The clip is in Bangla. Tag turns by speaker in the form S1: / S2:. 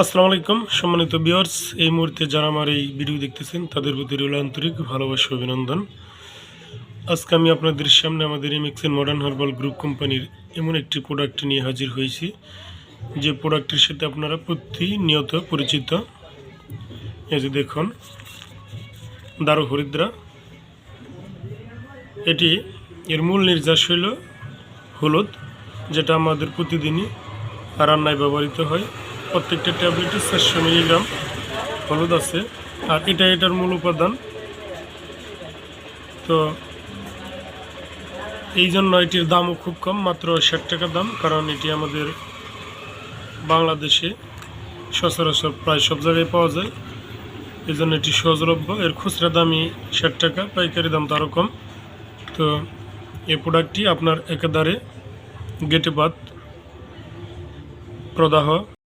S1: আসসালামু আলাইকুম। সম্মানিত বিয়ার্স এই মুহূর্তে যারা আমার এই ভিডিও দেখতেছেন, তাদের প্রতি রইল আন্তরিক ভালোবাসা অভিনন্দন। আজকে আমি আপনাদের সামনে আমাদের এমএক্সেন মডার্ন হার্বাল গ্রুপ কোম্পানির এমন একটি প্রোডাক্ট নিয়ে হাজির হয়েছি, যে প্রোডাক্টের সাথে আপনারা প্রতিনিয়ত পরিচিত। এই যে দেখুন, দারু হরিদ্রা। এটি এর মূল নির্যাস হইল হলুদ, যেটা আমাদের প্রতিদিনই রান্নায় ব্যবহৃত হয়। প্রত্যেকটা ট্যাবলেটে চারশো মিলিগ্রাম হলুদ আছে। আর এটা এটার মূল উপাদান। তো এই জন্য এটির দামও খুব কম, মাত্র ষাট টাকা দাম, কারণ এটি আমাদের বাংলাদেশে সচরাচর প্রায় সব জায়গায় পাওয়া যায়। এই জন্য এটি সহজলভ্য। এর খুচরা দামই ষাট টাকা, পাইকারি দাম তো আরও কম। তো এই প্রোডাক্টটি আপনার একেবারে গেটে বাদ প্রদাহ